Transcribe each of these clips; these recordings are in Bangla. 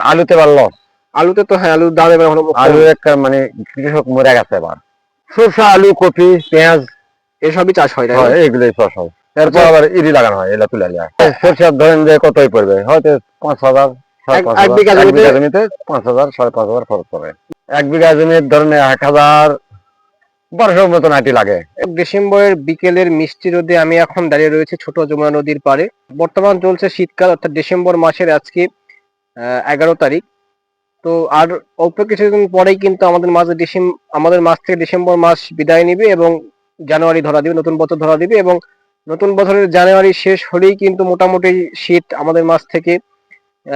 আলুতে পারল। আলুতে তো হ্যাঁ আলুর দাম এবার আলু একটা মানে কৃষক মরে গেছে এবার। সরষা আলু কপি পেঁয়াজ। এসবই চাষ হয় হয় এগুলোই ফসল এরপর আবার ইরি লাগানো হয় এলা তুলে যায় সরষার ধরেন যে কতই পড়বে? হয়তো পাঁচ হাজার এক-। বিঘা জমিতে- পাঁচ হাজার সাড়ে পাঁচ হাজার খরচ এক বিঘা জমির ধরেন এক হাজার বারোশোর মতন আটি লাগে। ডিসেম্বরের বিকেলের মিষ্টি রোদে আমি এখন দাঁড়িয়ে রয়েছে ছোট যমুনা নদীর পাড়ে। বর্তমান চলছে শীতকাল অর্থাৎ ডিসেম্বর মাসের আজকে এগারো তারিখ। তো আর অল্প কিছুদিন পরেই কিন্তু আমাদের মাঝে ডিসেম, আমাদের মাস থেকে ডিসেম্বর মাস বিদায় নিবে এবং জানুয়ারি ধরা দিবে, নতুন বছর ধরা দিবে এবং নতুন বছরের জানুয়ারি শেষ হলেই কিন্তু মোটামুটি শীত আমাদের মাস থেকে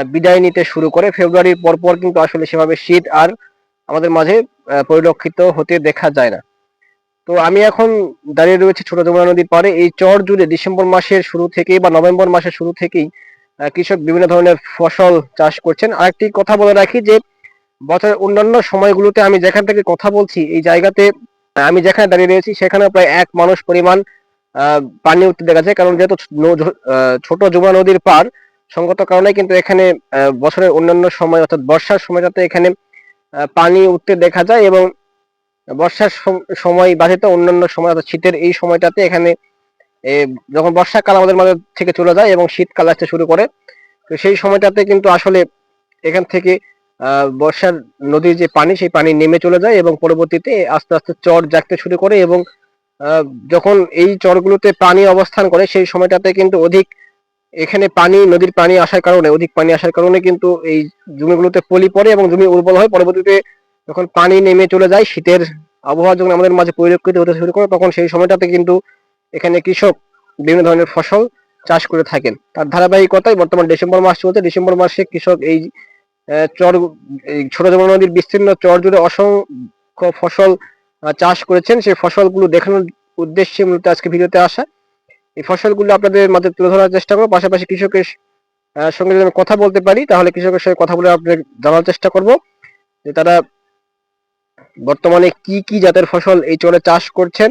বিদায় নিতে শুরু করে। ফেব্রুয়ারির পর পর কিন্তু আসলে সেভাবে শীত আর আমাদের মাঝে পরিলক্ষিত হতে দেখা যায় না। তো আমি এখন দাঁড়িয়ে রয়েছি ছোট যমুনা নদীর পাড়ে। এই চর জুড়ে ডিসেম্বর মাসের শুরু থেকেই বা নভেম্বর মাসের শুরু থেকেই কৃষক বিভিন্ন ধরনের ফসল চাষ করছেন। আরেকটি কথা বলে রাখি যে, বছরের অন্যান্য সময়গুলোতে আমি যেখান থেকে কথা বলছি, এই জায়গাতে আমি যেখানে দাঁড়িয়ে রয়েছি সেখানে প্রায় এক মানুষ পরিমাণ পানি উঠতে দেখা যায়। কারণ যেহেতু ছোট যমুনা নদীর পার সঙ্গত কারণে কিন্তু এখানে বছরের অন্যান্য সময় অর্থাৎ বর্ষার সময়টাতে এখানে পানি উঠতে দেখা যায় এবং বর্ষার সম- সময় বাধিত অন্যান্য সময় অর্থাৎ শীতের এই সময়টাতে এখানে যখন বর্ষাকাল আমাদের মাঝে থেকে চলে যায় এবং শীতকাল আসতে শুরু করে, তো সেই সময়টাতে কিন্তু আসলে এখান থেকে বর্ষার নদীর যে পানি, সেই পানি নেমে চলে যায় এবং পরবর্তীতে আস্তে আস্তে চর জাগতে শুরু করে এবং যখন এই চরগুলোতে পানি অবস্থান করে, সেই সময়টাতে কিন্তু অধিক এখানে পানি, নদীর পানি আসার কারণে, অধিক পানি আসার কারণে কিন্তু এই জমিগুলোতে পলি পড়ে এবং জমি উর্বর হয়। পরবর্তীতে যখন পানি নেমে চলে যায়, শীতের আবহাওয়া যখন আমাদের মাঝে পরিলক্ষিত হতে শুরু করে, তখন সেই সময়টাতে কিন্তু এখানে কৃষক বিভিন্ন ধরনের ফসল চাষ করে থাকেন। তার ধারাবাহিকতায় বর্তমান ডিসেম্বর মাস চলছে। ডিসেম্বর মাসে কৃষক এই চর, এই ছোট যমুনা নদীর বিস্তীর্ণ চর জুড়ে অসংখ্য ফসল চাষ করেছেন। সেই ফসলগুলো দেখানোর উদ্দেশ্যে মূলত আজকে ভিডিওতে আসা। এই ফসলগুলো আপনাদের মাঝে তুলে ধরার চেষ্টা করব। পাশাপাশি কৃষকের সঙ্গে যদি কথা বলতে পারি, তাহলে কৃষকের সঙ্গে কথা বলে আপনাদের জানার চেষ্টা করব যে তারা বর্তমানে কি কি জাতের ফসল এই চরে চাষ করছেন।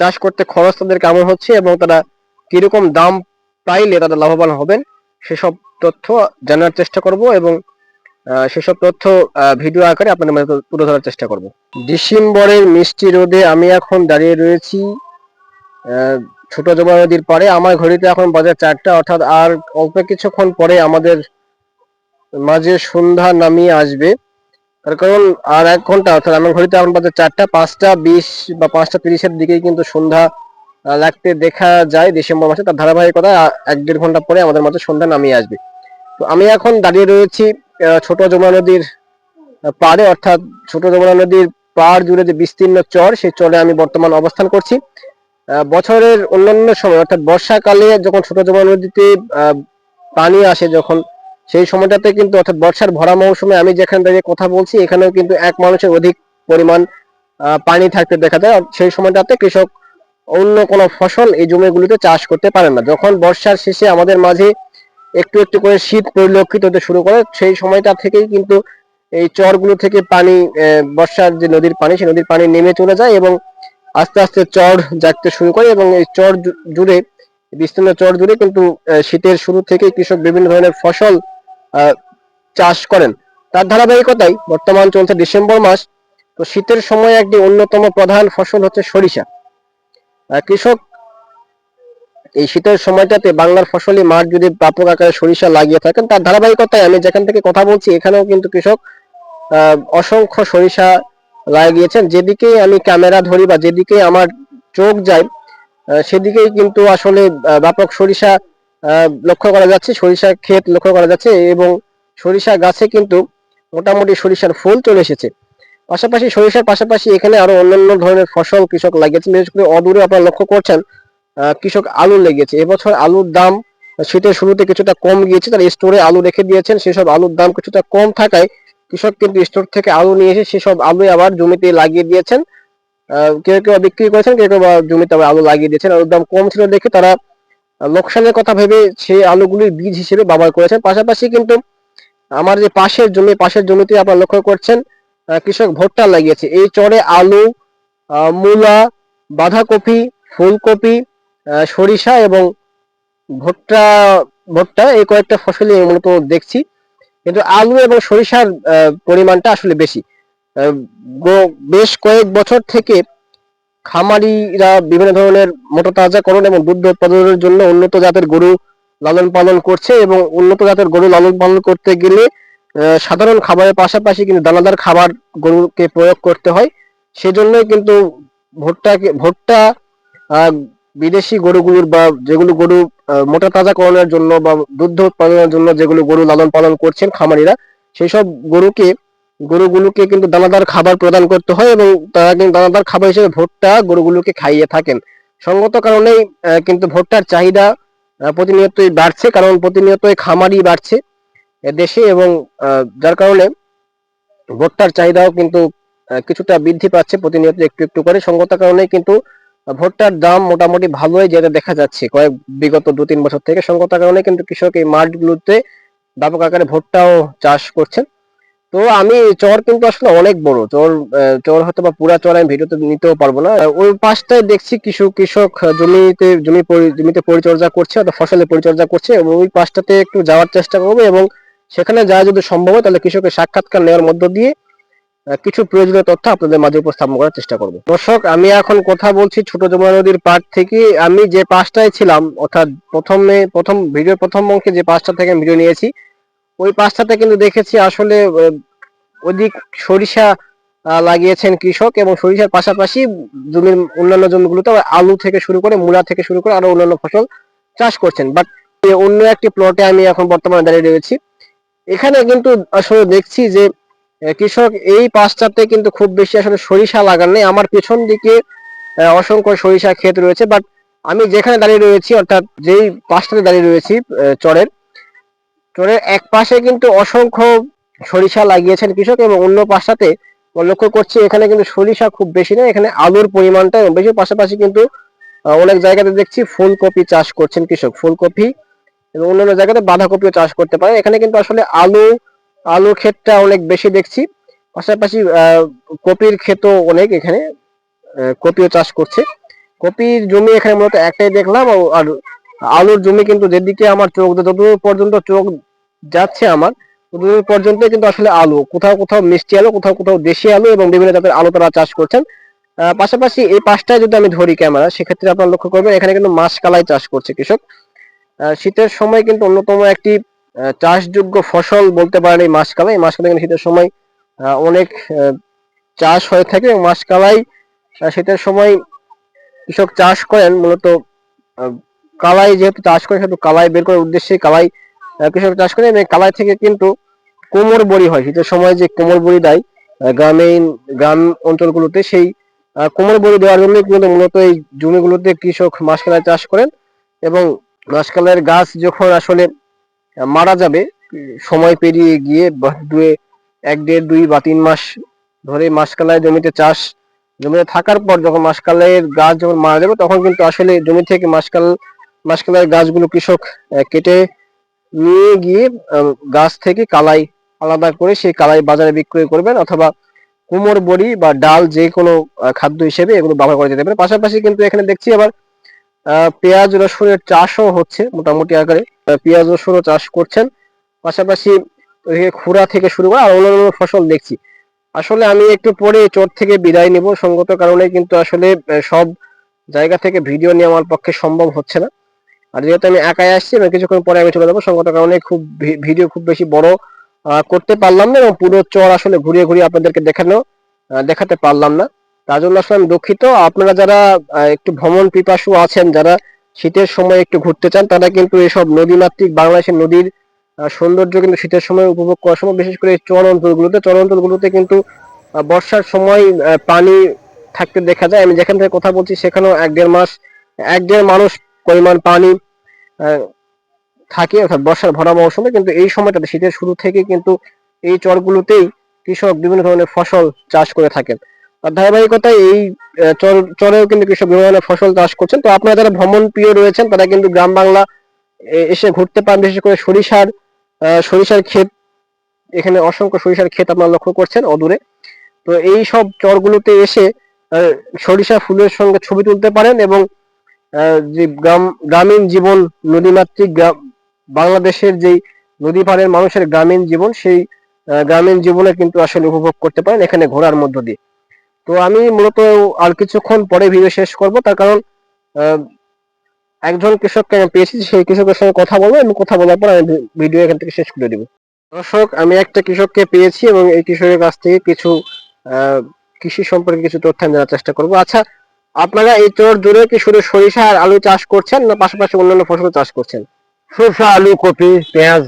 চাষ করতে খরচ তাদের কেমন হচ্ছে এবং তারা কীরকম দাম পাইলে তারা লাভবান হবেন, সেসব তথ্য জানার চেষ্টা করব এবং সেসব তথ্য ভিডিও আকারে আপনাদের মাঝে তুলে ধরার চেষ্টা করব। ডিসেম্বরের মিষ্টি রোদে আমি এখন দাঁড়িয়ে রয়েছি ছোট জমা নদীর পাড়ে। আমার ঘড়িতে এখন বাজার চারটা, অর্থাৎ আর অল্প কিছুক্ষণ পরে আমাদের মাঝে সন্ধ্যা নামিয়ে আসবে। তার কারণ আর এক ঘণ্টা, অর্থাৎ আমার ঘড়িতে এখন বাজে চারটা, পাঁচটা বিশ বা পাঁচটা তিরিশের দিকেই কিন্তু সন্ধ্যা লাগতে দেখা যায় ডিসেম্বর মাসে। তার ধারাবাহিকতা এক দেড় ঘণ্টা পরে আমাদের মাঝে সন্ধ্যা নামিয়ে আসবে। তো আমি এখন দাঁড়িয়ে রয়েছি ছোট যমুনা নদীর পাড়ে, অর্থাৎ ছোট যমুনা নদীর পাড় জুড়ে যে বিস্তীর্ণ চর, সেই চরে আমি বর্তমান অবস্থান করছি। বছরের অন্যান্য সময়, অর্থাৎ বর্ষাকালে যখন ছোট যমুনা নদীতে পানি আসে, যখন সেই সময়টাতে কিন্তু অর্থাৎ বর্ষার ভরা মৌসুমে আমি যেখান থেকে কথা বলছি, এখানেও কিন্তু এক মানুষের অধিক পরিমাণ পানি থাকতে দেখা যায়। সেই সময়টাতে কৃষক অন্য কোনো ফসল এই জমিগুলিতে চাষ করতে পারেন না। যখন বর্ষার শেষে আমাদের মাঝে একটু একটু করে শীত পরিলক্ষিত হতে শুরু করে, সেই সময়টা থেকেই কিন্তু এই চরগুলো থেকে পানি বর্ষার যে নদীর পানি, সেই নদীর পানি নেমে চলে যায় এবং আস্তে আস্তে চর জাগতে শুরু করে এবং এই চর জুড়ে, বিস্তীর্ণ চর জুড়ে কিন্তু শীতের শুরু থেকে কৃষক বিভিন্ন ধরনের ফসল চাষ করেন। তার ধারাবাহিকতায় বর্তমান চলছে ডিসেম্বর মাস। তো শীতের সময় একটি অন্যতম প্রধান ফসল হচ্ছে সরিষা। কৃষক এই শীতের সময়টাতে বাংলার ফসলি মাঠ যদি ব্যাপক আকারে সরিষা লাগিয়ে থাকেন, তার ধারাবাহিকতায় আমি যেখান থেকে কথা বলছি, এখানেও কিন্তু কৃষক অসংখ্য সরিষা লাগিয়েছেন। যেদিকে আমি ক্যামেরা ধরি বা যেদিকে আমার চোখ যায় সেদিকেই কিন্তু আসলে ব্যাপক সরিষা লক্ষ্য করা যাচ্ছে সরিষা ক্ষেত লক্ষ্য করা যাচ্ছে এবং সরিষা গাছে কিন্তু মোটামুটি সরিষার ফুল চলে এসেছে। পাশাপাশি সরিষার পাশাপাশি এখানে আরও অন্যান্য ধরনের ফসল কৃষক লাগিয়েছেন, বিশেষ করে অদূরে আপনারা লক্ষ্য করছেন কৃষক আলু লেগেছে। এবছর আলুর দাম শীতের শুরুতে কিছুটা কম গিয়েছে, তারা স্টোরে আলু রেখে দিয়েছেন, সেসব আলুর দাম কিছুটা কম থাকায় কৃষক কিন্তু স্টোর থেকে আলু নিয়ে এসে সেসব আলু আবার জমিতে লাগিয়ে দিয়েছেন। কেউ কেউ বিক্রি করেছেন, কেউ কেউ জমিতে আবার আলু লাগিয়ে দিয়েছেন। আলুর দাম কম ছিল দেখে তারা লোকসানের কথা ভেবে সেই আলুগুলির বীজ হিসেবে ব্যবহার করেছেন। পাশাপাশি কিন্তু আমার যে পাশের জমি, পাশের জমিতে আপনারা লক্ষ্য করছেন কৃষক ভুট্টা লাগিয়েছে। এই চরে আলু মূলা, বাঁধাকপি, ফুলকপি সরিষা এবং ভুট্টা ভুট্টা এই কয়েকটা ফসলই মূলত দেখছি। কিন্তু আলু এবং সরিষার পরিমাণটা আসলে বেশি। বেশ কয়েক বছর থেকে খামারিরা বিভিন্ন ধরনের মোটা তাজাকরণ এবং দুধ উৎপাদনের জন্য উন্নত জাতের গরু লালন পালন করছে এবং উন্নত জাতের গরু লালন পালন করতে গেলে সাধারণ খাবারের পাশাপাশি কিন্তু দানাদার খাবার গরুকে প্রয়োগ করতে হয়। সেজন্যই কিন্তু ভুট্টাকে ভুট্টা বিদেশি গরুগুলোর বা যেগুলো গরু মোটা তাজাকরণের জন্য বা দুধ উৎপাদনের জন্য যেগুলো গরু লালন পালন করছেন খামারিরা সেই সব গরুকে গরুগুলোকে কিন্তু দানাদার খাবার প্রদান করতে হয় এবং তারা কিন্তু দানাদার খাবার হিসেবে ভুট্টা গরুগুলোকে খাইয়ে থাকেন। সঙ্গত কারণেই কিন্তু ভুট্টার চাহিদা প্রতিনিয়তই বাড়ছে, কারণ প্রতিনিয়তই খামারই বাড়ছে দেশে এবং যার কারণে ভুট্টার চাহিদাও কিন্তু কিছুটা বৃদ্ধি পাচ্ছে প্রতিনিয়ত একটু একটু করে। সঙ্গত কারণে কিন্তু ভুট্টার দাম মোটামুটি ভালোই যেটা দেখা যাচ্ছে কয়েক, বিগত দু তিন বছর থেকে। সঙ্গত কারণে কিন্তু কৃষক এই মাঠগুলোতে ব্যাপক আকারে ভুট্টাও চাষ করছেন। তো আমি চর কিন্তু আসলে অনেক বড়। চর চর হয়তো বা পুরা চর আমি ভিডিওতে নিতেও পারব না। ওই পাশটায় দেখছি কিছু কৃষক জমিতে, জমি জমিতে পরিচর্যা করছে অথবা ফসলের পরিচর্যা করছে এবং ওই পাশটাতে একটু যাওয়ার চেষ্টা করব এবং সেখানে যাওয়া যদি সম্ভব হয় তাহলে কৃষকের সাক্ষাৎকার নেওয়ার মধ্য দিয়ে কিছু প্রয়োজনীয় তথ্য আপনাদের মাঝে উপস্থাপন করার চেষ্টা করব। দর্শক, আমি এখন কথা বলছি ছোট যমুনা নদীর পাড় থেকে। আমি যে পাশটায় ছিলাম, অর্থাৎ প্রথমে, প্রথম, ভিডিওর প্রথম অঙ্কে যে পাশটা থেকে ভিডিও নিয়েছি ওই পাশটাতে কিন্তু দেখেছি আসলে অধিক সরিষা লাগিয়েছেন কৃষক এবং সরিষার পাশাপাশি জমির অন্যান্য জমিগুলোতে আলু থেকে শুরু করে মূলা থেকে শুরু করে আরও অন্যান্য ফসল চাষ করছেন। বাট অন্য একটি প্লটে আমি এখন বর্তমানে দাঁড়িয়ে রয়েছি। এখানে কিন্তু আসলে দেখছি যে কৃষক এই পাশটাতে কিন্তু খুব বেশি আসলে সরিষা লাগান নেই। আমার পেছন দিকে অসংখ্য সরিষা ক্ষেত রয়েছে। বাট আমি যেখানে দাঁড়িয়ে রয়েছি, অর্থাৎ যেই পাশটাতে দাঁড়িয়ে রয়েছি চরের চরের এক পাশে কিন্তু অসংখ্য সরিষা লাগিয়েছেন কৃষক এবং অন্য পাশটাতে লক্ষ্য করছি এখানে কিন্তু সরিষা খুব বেশি নেই এখানে আলুর পরিমাণটা এবং বেশি পাশাপাশি কিন্তু অনেক জায়গাতে দেখছি ফুলকপি চাষ করছেন কৃষক, ফুলকপি এবং অন্যান্য জায়গাতে বাঁধাকপিও চাষ করতে পারে। এখানে কিন্তু আসলে আলু আলু ক্ষেতটা অনেক বেশি দেখছি, পাশাপাশি কপির ক্ষেতও অনেক এখানে কপিও চাষ করছে। কপির জমি এখানে মূলত একটাই দেখলাম আর আলুর জমি কিন্তু যেদিকে আমার চোখ, যতদূর পর্যন্ত চোখ যাচ্ছে আমার। ততদূর পর্যন্ত কিন্তু আসলে আলু কোথাও কোথাও মিষ্টি আলু কোথাও কোথাও দেশি আলু এবং বিভিন্ন জাতের আলু তারা চাষ করছেন। পাশাপাশি এই পাশটায় যদি আমি ধরি ক্যামেরা সেক্ষেত্রে আপনারা লক্ষ্য করবেন এখানে কিন্তু মাছকালাই চাষ করছে কৃষক। শীতের সময় কিন্তু অন্যতম একটি চাষযোগ্য ফসল বলতে পারেন এই মাছকালাই এই মাছকালাই কিন্তু শীতের সময় অনেক চাষ হয়ে থাকে এবং মাছকালাই আহ, শীতের সময় কৃষক চাষ করেন। মূলত কালাই যেহেতু চাষ করে সেহেতু কালাই বের করার উদ্দেশ্যে কালাই কৃষক চাষ করে, এবং কালাই থেকে কিন্তু কোমর বড়ি হয়। শীতের সময় যে কোমর বড়ি দেয় গ্রামীণ, গ্রাম অঞ্চলগুলোতে সেই কোমর বড়ি দেওয়ার জন্য কিন্তু মূলত এই জমিগুলোতে কৃষক মাসকালাই চাষ করেন। এবং মাসকালের গাছ যখন আসলে মারা যাবে, সময় পেরিয়ে গিয়ে দুয়ে, এক, দেড়, দুই বা তিন মাস ধরে মাসকালাই জমিতে চাষ, জমিতে থাকার পর যখন মাসকালের গাছ যখন মারা যাবে, তখন কিন্তু আসলে জমি থেকে মাসকাল মাসকালের গাছগুলো কৃষক কেটে নিয়ে গিয়ে গাছ থেকে কালাই আলাদা করে সেই কালাই বাজারে বিক্রয় করবেন অথবা কুমোর বড়ি বা ডাল যে কোনো খাদ্য হিসেবে এগুলো ব্যবহার করা যেতে পারে পাশাপাশি কিন্তু এখানে দেখছি আবার পেঁয়াজ, রসুনের চাষও হচ্ছে মোটামুটি আকারে। পেঁয়াজ, রসুনও চাষ করছেন। পাশাপাশি খুরা থেকে শুরু করে আর অন্যান্য ফসল দেখছি। আসলে আমি একটু পরে চোট থেকে বিদায় নিব। সঙ্গত কারণে কিন্তু আসলে সব জায়গা থেকে ভিডিও নিয়ে আমার পক্ষে সম্ভব হচ্ছে না। আর যেহেতু আমি একাই আসছি এবং কিছুক্ষণ পরে আমি চলে যাব। সঙ্গত কারণে খুব ভিডিও খুব বেশি বড় করতে পারলাম না এবং পুরো চর আসলে ঘুরিয়ে ঘুরিয়ে আপনাদেরকে দেখানো দেখাতে পারলাম না। তার জন্য আসলে আমি দুঃখিত। আপনারা যারা একটু ভ্রমণ পিপাসু আছেন, যারা শীতের সময় একটু ঘুরতে চান, তারা কিন্তু এসব নদীমাতৃক বাংলাদেশের নদীর সৌন্দর্য কিন্তু শীতের সময় উপভোগ করার সময়, বিশেষ করে চর অঞ্চলগুলোতে। চর অঞ্চলগুলোতে কিন্তু বর্ষার সময় পানি থাকতে দেখা যায়। আমি যেখান থেকে কথা বলছি, সেখানেও এক দেড় মাস, এক দেড় মানুষ পরিমাণ পানি থাকে, অর্থাৎ বর্ষার ভরা মৌসুমে, কিন্তু এই সময়টাতে শীতের শুরু থেকে কিন্তু এই চরগুলোতেই কৃষক বিভিন্ন ধরনের ফসল চাষ করে থাকেন। আর ধারাবাহিকতায় এই চর, চরেও কিন্তু কৃষক বিভিন্ন ধরনের ফসল চাষ করছেন। তো আপনারা যারা ভ্রমণ প্রিয় রয়েছেন, তারা কিন্তু গ্রাম বাংলা এসে ঘুরতে পারেন, বিশেষ করে সরিষার সরিষার ক্ষেত, এখানে অসংখ্য সরিষার ক্ষেত আপনারা লক্ষ্য করছেন অদূরে। তো এই সব চরগুলোতে এসে সরিষা ফুলের সঙ্গে ছবি তুলতে পারেন এবং গ্রামীণ জীবন নদীমাতৃক বাংলাদেশের যেই নদী পাড়ের মানুষের গ্রামীণ জীবন, সেই গ্রামীণ জীবনে কিন্তু আসলে উপভোগ করতে পারেন এখানে ঘোরার মধ্য দিয়ে। তো আমি মূলত আর কিছুক্ষণ পরে ভিডিও শেষ করব, তার কারণ একজন কৃষককে আমি পেয়েছি, সেই কৃষকের সঙ্গে কথা বলব এবং কথা বলার পর আমি ভিডিও এখান থেকে শেষ করে দিব। দর্শক, আমি একটা কৃষককে পেয়েছি এবং এই কৃষকের কাছ থেকে কিছু কৃষি সম্পর্কে কিছু তথ্য আমি জানার চেষ্টা করব। আচ্ছা আপনারা এই চর জুড়ে কি শুধু সরিষা আর আলু চাষ করছেন না পাশাপাশি অন্যান্য ফসল চাষ করছেন? সরষা আলু কপি পেঁয়াজ।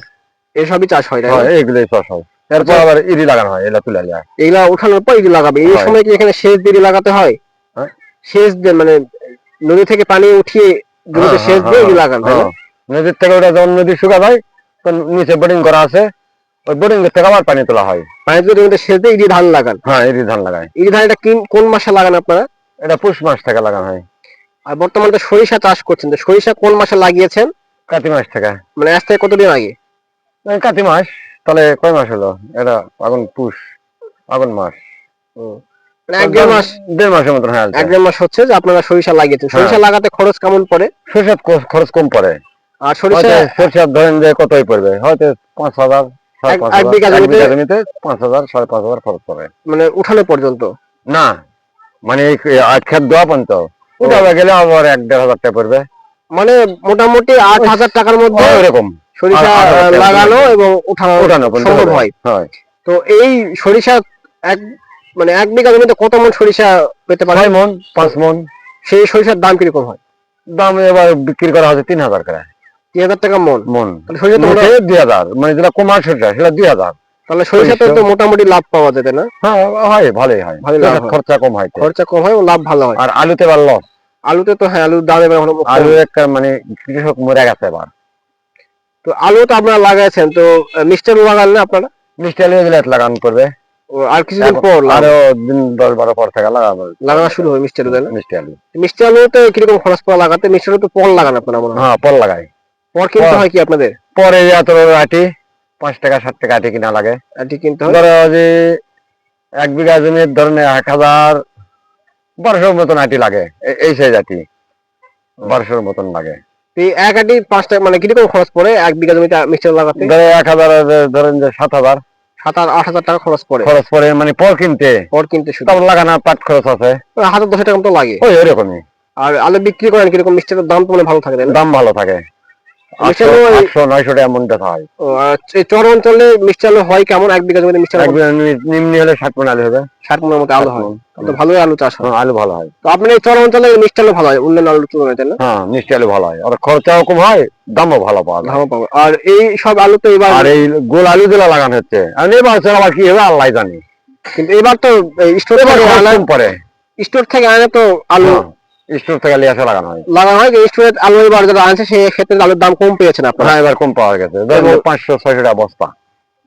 এসবই চাষ হয় তাই না? হয় এগুলোই চাষ হয়। এরপর আবার ইরি লাগানো হয় এগুলা তুলে যায় এগুলা ওঠানোর পর লাগাবে। এই হয়। সময় কি এখানে সেচ দিয়ে লাগাতে হয়? হ্যাঁ? সেচ দিয়ে মানে নদী থেকে পানি উঠিয়ে জমিতে সেচ দিয়ে ইডি লাগান তাই না? হ্যাঁ। নদীর থেকে ওটা যখন নদী শুকা যায় তো নিচে বোর্ডিং করা আছে। ওই বোর্ডিং থেকে আবার পানি তোলা হয়। পানি দিয়ে জমিতে সেচ দিয়ে ইডি ধান লাগান। হ্যাঁ ইরি ধান লাগায়। ইডি ধান এটা কিন- কোন মাসে লাগান আপনারা? এটা পুষ মাস থেকে লাগানো হয়। আর বর্তমানে তো সরিষা চাষ করছেন তো সরিষা কোন মাসে লাগিয়েছেন? কাতি মাস থেকে। মানে আজ থেকে কতদিন আগে? কাতি মাস তাহলে কয় মাস হলো? এটা আগুন পুষ আগুন মাস। মানে এক দেড় মাস দেড় মাসের মতন হ্যাঁ এক দেড় মাস হচ্ছে যে আপনারা সরিষা লাগিয়েছেন। সরিষা লাগাতে খরচ কেমন পড়ে? খরচ কম পড়ে। আর সরিষা ধরেন যে কতই পড়বে? হয়তো পাঁচ হাজার এক- বিঘা জমিতে পাঁচ হাজার সাড়ে পাঁচ হাজার খরচ পড়ে। মানে উঠানো পর্যন্ত? না মানে খেত দেওয়া পর্যন্ত। উঠাবে গেলে আবার এক দেড় হাজার টাকা পড়বে। মানে মোটামুটি আট হাজার টাকার মধ্যে ওরকম সরিষা লাগানো এবং উঠানো সম্ভব হয়। তো এই সরিষা এক মানে এক বিঘা জমিতে কত মন সরিষা পেতে পারে? ছয় মন পাঁচ মন। সেই সরিষার দাম কীরকম হয়? দাম এবার বিক্রি করা হচ্ছে তিন হাজার করে। তিন হাজার টাকা মন। মন। সরিষা দুই হাজার। মানে যেটা কমার সরষা সেটা দুই হাজার। তাহলে সরিষাতে তো মোটামুটি লাভ পাওয়া যেতে না? হ্যাঁ হয় ভালোই হয়। ভালোই লাভ খরচা কম হয় খরচা কম হয় ও লাভ ভালো হয়। আর আলুতে এবার লস। আলুতে তো হ্যাঁ আলুর দাম এবার আলু একটা মানে কৃষক মরে গেছে এবার। তো আলু তো আপনারা লাগাইছেন তো আলু লাগান না আপনারা? মিষ্টি আলু এগুলো লাগান করবে। আর কিছুদিন পর আরও দিন দশ বারো পর থেকে লাগাবো। লাগানো শুরু হয় মিষ্টি আলু তাই না? মিষ্টি আলু। মিষ্টি আলুতে কীরকম খরচ পড়া লাগাতে? মিষ্টি আলু তো পর লাগান আপনারা মনে হয়। হ্যাঁ পল লাগাই। পর কিনতে হয় কি আপনাদের? পরে এত আটি পাঁচ টাকা সাত টাকা আটি কিনা লাগে। আটি কিনতে ধরো যে এক বিঘা জমির ধরেন এক হাজার বারোশোর মতন আটি লাগে এই সাইজ আটি। বারোশোর মতন লাগে। এক আটি পাঁচ টাকা মানে কীরকম খরচ পড়ে এক বিঘা জমিতে মিষ্টি লাগাতে? ধরো এক হাজার ধরেন যে সাত হাজার। সাত আর আট হাজার টাকা খরচ পড়ে। খরচ পড়ে মানে পর কিনতে। পর কিনতে শুধু। তারপর লাগানো পাট খরচ আছে। হাজার দশ টাকা মতো লাগে। ওই ওরকমই আর আলু বিক্রি করেন কীরকম মিষ্টি আলুর দাম তো মানে ভালো থাকে দাম ভালো থাকে। আলু ওই- আটশো নয়শো টাকা বেচা হয়। আর এই চর অঞ্চলে মিষ্টি হয় কেমন? এক বিঘা জমিতে মিষ্টি এক আলু বিঘা নি- নিম্নি হলে ষাট মন আলু হবে। ষাট মনের মতো আলু হয়। তো ভালোই আলু চাষ হয়। হ্যাঁ, আলু ভালো হয়। তো আপনার এই চর অঞ্চলে মিষ্টি ভালো হয় অন্যান্য আলুর তুলনায় তাই না? হ্যাঁ মিষ্টি ভালো হয়। আর খরচাও কম হয় দামও ভালো পাওয়া দামও আর এই সব আলু তো এবার আর এই গোল আলু গুলা লাগানো হচ্ছে। আর এবার ছাড়া আবার কি হবে আল্লাহ জানি। কিন্তু এবার তো স্টোর থেকে আনা কম পড়ে। স্টোর থেকে আনা তো আলু স্টোর থেকে লিয়ে লাগানো হয়। লাগানো হয় স্টোরের আলু এবার যারা আনছে সেই ক্ষেত্রে আলুর দাম কম পেয়েছেন আপনারা। হ্যাঁ এবার কম পাওয়া গেছে। পাঁচশো ছয়শো টাকা বস্তা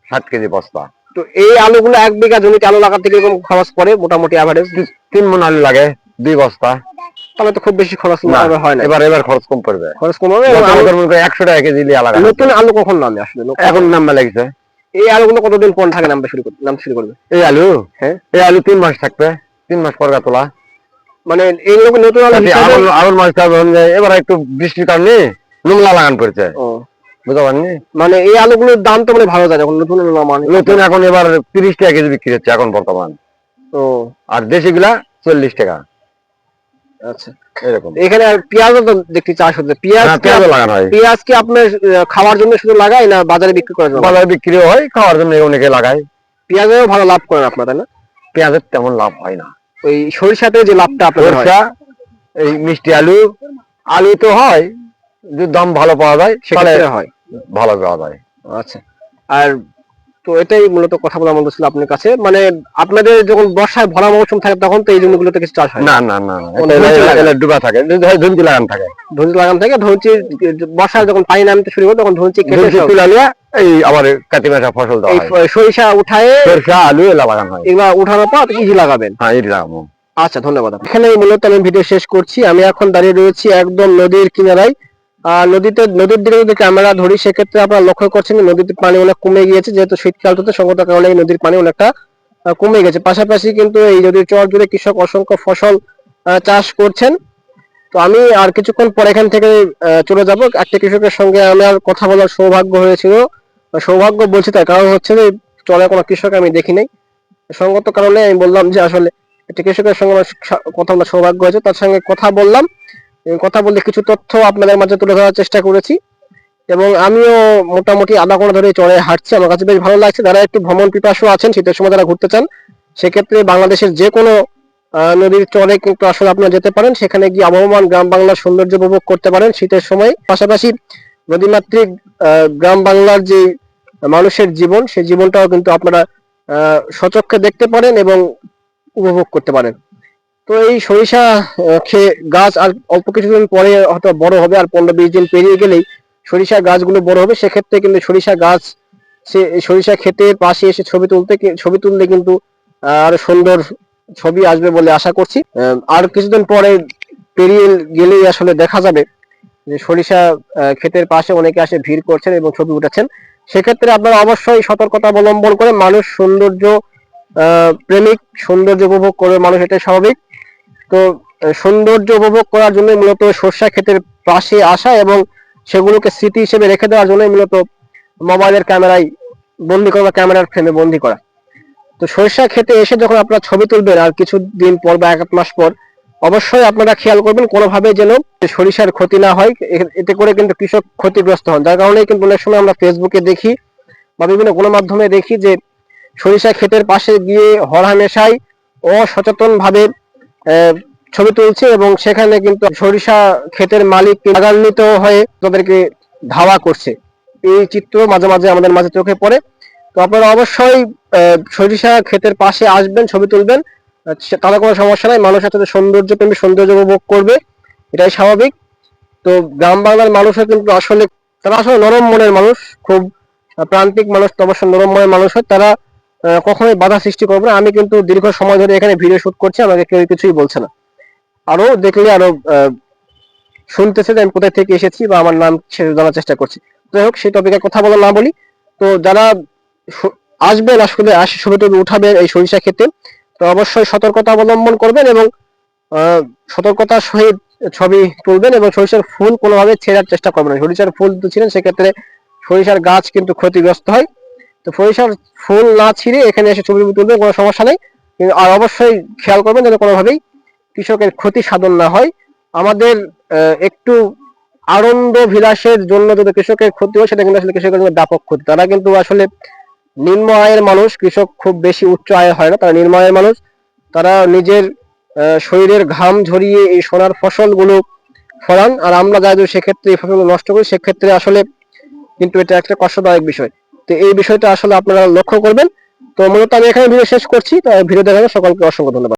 ষাট কেজি বস্তা। তো এই আলুগুলো এক বিঘা জমিতে আলু লাগাতে কীরকম খরচ পড়ে? মোটামুটি অ্যাভারেজ তিন মন আলু লাগে দুই বস্তা। তাহলে তো খুব বেশি খরচ হয় না এবার এবার খরচ কম পড়বে। খরচ কম হবে একশো টাকা কেজি লিয়ে নতুন আলু কখন নামে আসলে এখন লেগেছে। এই আলুগুলো কতদিন পর থাকে নামতে শুরু করবে নামতে শুরু করবে? এই আলু? হ্যাঁ। এই আলু তিন মাস থাকবে। তিন মাস পর তোলা মানে এইগুলো নতুন আলু ধরুন যে এবার একটু বৃষ্টির কারণে নোংলা লাগান পড়ছে। ও, বুঝতে পারেননি? মানে এই আলুগুলোর দাম তো মানে ভালো যায় যখন নতুন আলু মানে নতুন এখন এবার তিরিশ টাকা কেজি বিক্রি হচ্ছে এখন বর্তমান। ও। আর দেশি গুলা চল্লিশ টাকা। আচ্ছা। এরকম। এখানে আর পেঁয়াজও তো দেখতে চাষ হচ্ছে। পেঁয়াজ হ্যাঁ, কি পেঁয়াজও লাগানো হয়। পেঁয়াজ কি আপনার খাওয়ার জন্য শুধু লাগায় না বাজারে বিক্রি করার জন্য? বাজারে বিক্রিও হয় খাওয়ার জন্য অনেকে লাগায়। পেঁয়াজেও ভালো লাভ করেন আপনার তাই না? পেঁয়াজের তেমন লাভ হয় না। ওই সরিষাতে যে লাভটা আপনার হয়। এই মিষ্টি আলু আলু তো হয় যদি দাম ভালো পাওয়া যায় সেখানে হয়। ভালো পাওয়া যায়। আচ্ছা। আর তো এটাই মূলত কথা বলার মতো ছিল আপনার কাছে। মানে আপনাদের যখন বর্ষায় ভরা মৌসুম থাকে তখন তো এই জমিগুলোতে কিছু চাষ হয় না? না না। ডুবা থাকে ধুমতি লাগান থাকে। ধুঁচি লাগান থাকে ধুঁচি বর্ষায় যখন পানি নামতে শুরু করে তখন ধুঁচি কেটে তুলে নিয়ে এই আবার কাতি মাসা ফসল দেওয়া হয়। সরিষা উঠায় সরিষা আলু এলা লাগান হয়। এগুলা উঠানোর পর ইজি লাগাবেন। হ্যাঁ এটি লাগাবো। আচ্ছা ধন্যবাদ। এখানে মূলত আমি ভিডিও শেষ করছি। আমি এখন দাঁড়িয়ে রয়েছি একদম নদীর কিনারায়। আর নদীতে, নদীর দিকে যদি ক্যামেরা ধরি, সেক্ষেত্রে আপনারা লক্ষ্য করছেন যে নদীতে পানি অনেক কমে গিয়েছে, যেহেতু শীতকালটাতে সংগত কারণে নদীর পানি অনেকটা কমে গেছে। পাশাপাশি কিন্তু এই নদীর চর জুড়ে কৃষক অসংখ্য ফসল চাষ করছেন। তো আমি আর কিছুক্ষণ পর এখান থেকে চলে যাব। একটা কৃষকের সঙ্গে আমার কথা বলার সৌভাগ্য হয়েছিল। সৌভাগ্য বলছি তার কারণ হচ্ছে যে চলে কোনো কৃষক আমি দেখি নাই। সঙ্গত কারণে আমি বললাম যে আসলে একটা কৃষকের সঙ্গে কথা বলার সৌভাগ্য হয়েছে। তার সঙ্গে কথা বললাম। কথা বলতে কিছু তথ্য আপনাদের মাঝে তুলে ধরার চেষ্টা করেছি। এবং আমিও মোটামুটি আধা ঘণ্টা ধরে চড়ে হাঁটছি। আমার কাছে বেশ ভালো লাগছে। যারা একটু ভ্রমণ পিপাসু আছেন, শীতের সময় যারা ঘুরতে চান, সেক্ষেত্রে বাংলাদেশের যে কোনো নদীর চরে কিন্তু আসলে আপনারা যেতে পারেন। সেখানে গিয়ে আবহমান গ্রাম বাংলার সৌন্দর্য উপভোগ করতে পারেন শীতের সময়। পাশাপাশি নদীমাতৃক গ্রাম বাংলার যে মানুষের জীবন, সেই জীবনটাও কিন্তু আপনারা সচক্ষে দেখতে পারেন এবং উপভোগ করতে পারেন। তো এই সরিষা গাছ আর অল্প কিছুদিন পরে হয়তো বড় হবে আর পনেরো বিশ দিন পেরিয়ে গেলেই সরিষা গাছগুলো বড় হবে। সেক্ষেত্রে কিন্তু সরিষা গাছ, সে, সরিষা ক্ষেতের পাশে এসে ছবি তুলতে ছবি তুললে কিন্তু আরও সুন্দর ছবি আসবে বলে আশা করছি। আর কিছুদিন পরে পেরিয়ে গেলেই আসলে দেখা যাবে যে সরিষা ক্ষেতের পাশে অনেকে আসে ভিড় করছেন এবং ছবি উঠাচ্ছেন। সেক্ষেত্রে আপনারা অবশ্যই সতর্কতা অবলম্বন করে মানুষ সৌন্দর্য প্রেমিক সৌন্দর্য উপভোগ করবে। মানুষ এটাই স্বাভাবিক। তো সৌন্দর্য উপভোগ করার জন্য মূলত সর্ষা ক্ষেতের পাশে আসা এবং সেগুলোকে স্মৃতি হিসেবে রেখে দেওয়ার জন্য মূলত মোবাইলের ক্যামেরায় বন্দি করা বা ক্যামেরার ফ্রেমে বন্দি করা। তো সরিষা খেতে এসে যখন আপনারা ছবি তুলবেন আর কিছু দিন পর বা এক মাস পর, অবশ্যই আপনারা খেয়াল করবেন কোনোভাবে যেন সরিষার ক্ষতি না হয়। এতে করে কিন্তু কৃষক ক্ষতিগ্রস্ত হন। যার কারণে কিন্তু অনেক সময় আমরা ফেসবুকে দেখি বা বিভিন্ন গণমাধ্যমে দেখি যে সরিষা ক্ষেতের পাশে গিয়ে হরহামেশাই অসচেতন ভাবে ছবি তুলছে এবং সেখানে কিন্তু সরিষা ক্ষেতের মালিক রাগান্বিত হয়ে তাদেরকে ধাওয়া করছে। এই চিত্র মাঝে মাঝে আমাদের মাঝে চোখে পড়ে। তো আপনারা অবশ্যই সরিষা ক্ষেতের পাশে আসবেন, ছবি তুলবেন। তাতে কোনো সমস্যা নাই। মানুষ আসলে সৌন্দর্য প্রেমী সৌন্দর্য উপভোগ করবে। এটাই স্বাভাবিক। তো গ্রাম বাংলার মানুষও কিন্তু আসলে, তারা আসলে নরম মনের মানুষ। খুব প্রান্তিক মানুষ, তো অবশ্য নরম মনের মানুষ হয়। তারা কখনোই বাধা সৃষ্টি করবে না। আমি কিন্তু দীর্ঘ সময় ধরে এখানে ভিডিও শুট করছি, আমাকে কেউ কিছুই বলছে না। আরও দেখলে, আরও শুনতেছে যে আমি কোথায় থেকে এসেছি বা আমার নাম জানার চেষ্টা করছি। যাই হোক, সেই টপিকে কথা বলা না বলি। তো যারা আসবেন, আসলে আসে, ছবি উঠাবেন এই সরিষা ক্ষেতে, তো অবশ্যই সতর্কতা অবলম্বন করবেন এবং সতর্কতার সহিত ছবি তুলবেন এবং সরিষার ফুল কোনোভাবে ছেঁড়ার চেষ্টা করবেন সরিষার ফুল তুলছিলেন সেক্ষেত্রে সরিষার গাছ কিন্তু ক্ষতিগ্রস্ত হয়। তো সরিষার ফুল না ছিঁড়ে এখানে এসে ছবি টবি তুলবেন কোনো সমস্যা নেই। কিন্তু আর অবশ্যই খেয়াল করবেন যেন কোনোভাবেই কৃষকের ক্ষতি সাধন না হয়। আমাদের একটু আনন্দ বিলাসের জন্য যদি কৃষকের ক্ষতি হয়, সেটা কিন্তু আসলে কৃষকের জন্য ব্যাপক ক্ষতি। তারা কিন্তু আসলে নিম্ন আয়ের মানুষ, কৃষক খুব বেশি উচ্চ আয় হয় না, তারা নিম্ন আয়ের মানুষ। তারা নিজের শরীরের ঘাম ঝরিয়ে এই সোনার ফসলগুলো ফলান। আর আমরা যা যদি সেক্ষেত্রে এই ফসলগুলো নষ্ট করি, সেক্ষেত্রে আসলে কিন্তু এটা একটা কষ্টদায়ক বিষয়। তো এই বিষয়টা আসলে আপনারা লক্ষ্য করবেন। তো মূলত আমি এখানে ভিডিও শেষ করছি। তো ভিডিও দেখার সকলকে অসংখ্য ধন্যবাদ।